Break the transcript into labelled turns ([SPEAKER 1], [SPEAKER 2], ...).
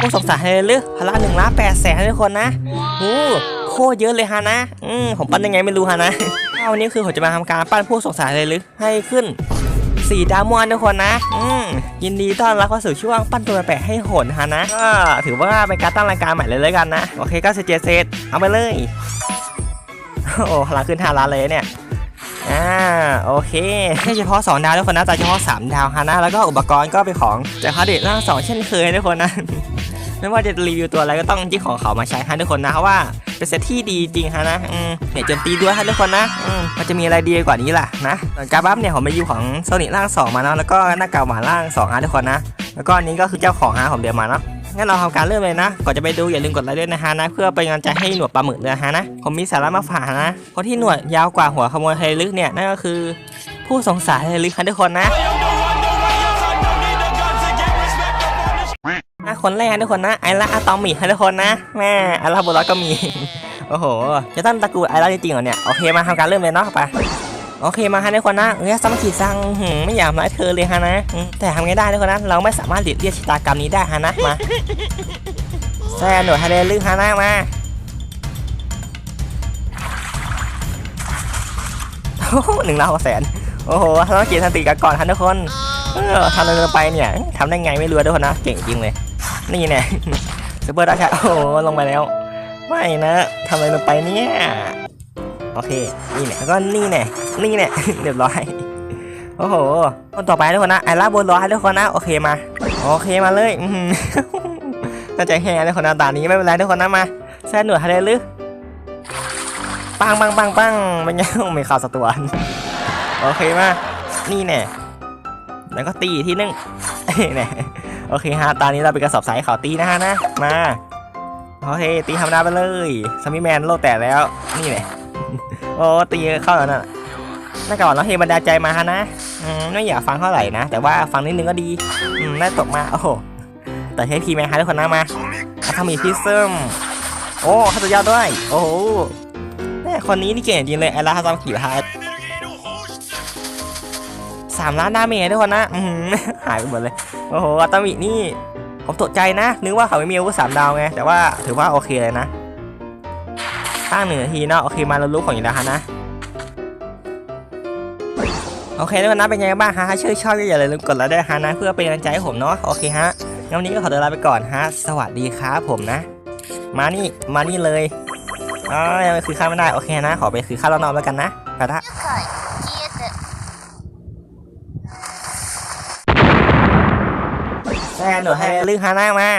[SPEAKER 1] ผู้สงสัยเลยหรือพละหนึ่งล้านแปดแสนทุกคนนะโอ้โคตรเยอะเลยฮะนะอืมผมปั้นยังไงไม่รู้ฮะนะวันนี้คือผมจะมาทำการปั้นผู้สงสัยเลยหรือให้ขึ้นสี่ดาวมอนทุกคนนะอืมยินดีต้อนรับเข้าสู่ช่วงปั้นตัวแปลกๆให้โหนฮะนะก็ถือว่าเป็นการตั้งรายการใหม่เลยแล้วกันนะ โอเคก็เซเจเซตเอาไปเลย โอ้พลังขึ้นห้าล้านเลยเนี่ยอ่าโอเคแค่เฉพาะ 2 ดาวทุกคนนะแต่เฉพาะ 3 ดาวฮะนะแล้วก็อุปกรณ์ก็เป็นของจากคาเดตร่างสองเช่นเคยทุกคนนะ ไม่ว่าจะรีวิวตัวอะไรก็ต้องจิ้งของเขามาใช้ฮะทุกคนนะเพราะว่าเป็นเซตที่ดีจริงฮะนะเนี่ยโจมตีด้วยฮะทุกคนนะมันจะมีอะไรดีกว่านี้ล่ะนะการบัฟเนี่ยผมไปยูของโซนิร่างสองมาเนาะแล้วก็หน้ากากหมาร่างสองฮะทุกคนนะ แล้วก็อันนี้ก็คือเจ้าของฮะผมเดี๋ยวมาเนาะงั้นเราทำการเริ่มเลยนะ ก่อนจะไปดูอย่าลืมกดไลค์ด้วยนะฮะนะ เพื่อเป็นกำลังใจให้หนวดปลาหมึกด้วยฮะนะ ผมมีสาระมาฝากนะเพราะที่หนวดยาวกว่าหัวขโมยไทยลึกเนี่ยนั่นก็คือ ผู้สงสัยไทยลึกค่ะทุกคนนะ คนแรกทุกคนนะไอร่าอะตอมิค่ะทุกคนนะแม่ไอร่าบุรอดก็มี โอ้โห จะตั้งตระกูลไอร่าจริงๆเหรอเนี่ย โอเคมาทำการเริ่มเลยเนาะไปโอเคมาฮะทุกคนนะเอ้ยสามัคคีซังไม่อยากร้ายเธอเลยฮะนะ แต่ทำไงได้ทุกคนนะ เราไม่สามารถหลีกเลี่ยงชะตากรรมนี้ได้ฮะนะมาแซนหน่วยทะเลลึกฮาน่ามาโอ้โหหนึ่งล้านหกแสนโอ้โหเราต้องเกียรติสติกันก่อนฮะทุกคนเออทำอะไรไปเนี่ยทำได้ไงไม่รู้ทุกคนนะ เก่งจริงเลย นี่แน่ซูเปอร์ดัชโอ้ลงไปแล้ว ไม่นะทำอะไรลงไปเนี่ย โอเค นี่แน่แล้วก็นี่แน่นี่แน่เรียบร้อย โอ้โหคนต่อไปทุกคนนะ ไอร่าบัวลอยทุกคนนะ โอเคมา โอเคมาเลยอื้อหือน่าจะแห่เลยคนน้าตานี้ไม่เป็นไรทุกคนนะมาแซ่หนวดทะเลลึกปังปังปังปังเป็นไงไม่ข่าวสะตวนโอเคมา นี่แน่แล้วก็ตีอีกทีนึงแน่ โอเคฮะ ตอนนี้เราเป็นกระสอบสายเขาตีนะฮะนะ มา โอเค ตีธรรมดาไปเลยสมิแมนโลดแตกแล้ว นี่แน่โอ้ ตีเข้าแล้วน่ะน่าก่อนเราเฮบันดาใจมาฮะนะอืมไม่อยากฟังเท่าไหร่นะ แต่ว่าฟังนิดนึงก็ดีอืมน่ตกมา โอ้โห แต่ใช้พีไหมฮะทุกคนนะมาอาคามีพิซึมโอ้ข้าตยาด้วย โอ้โหแม่คนนี้นี่เก่งจริงเลยไอร่าฮาซามขี่พาย สามล้านดาเมจทุกคนนะหายไปหมดเลย โอ้โหอัตมินี่ผมตกใจนะ นึกว่าเขาไม่มีอาวุธสามดาวไง แต่ว่าถือว่าโอเคเลยนะตั้งหนึ่งนาทีเนาะ โอเค มาเรารู้ของอยู่แล้วฮะนะ โอเคทุกคนนะเป็นไงบ้างฮะถ้าชื่นชอบก็อย่าลืมกดไลค์ด้วยฮะนะ เพื่อเป็นกำลังใจให้ผมเนาะ โอเคฮะงั้นวันนี้ก็ขอตัวลาไปก่อนฮะ สวัสดีครับผมนะ มานี่ มานี่เลยอ๋อยังไม่คือข้าไม่ได้ โอเคนะ ขอไปคือข้าแล้วนอนแล้วกันนะไปละ หนูให้ลือฮาน่ามา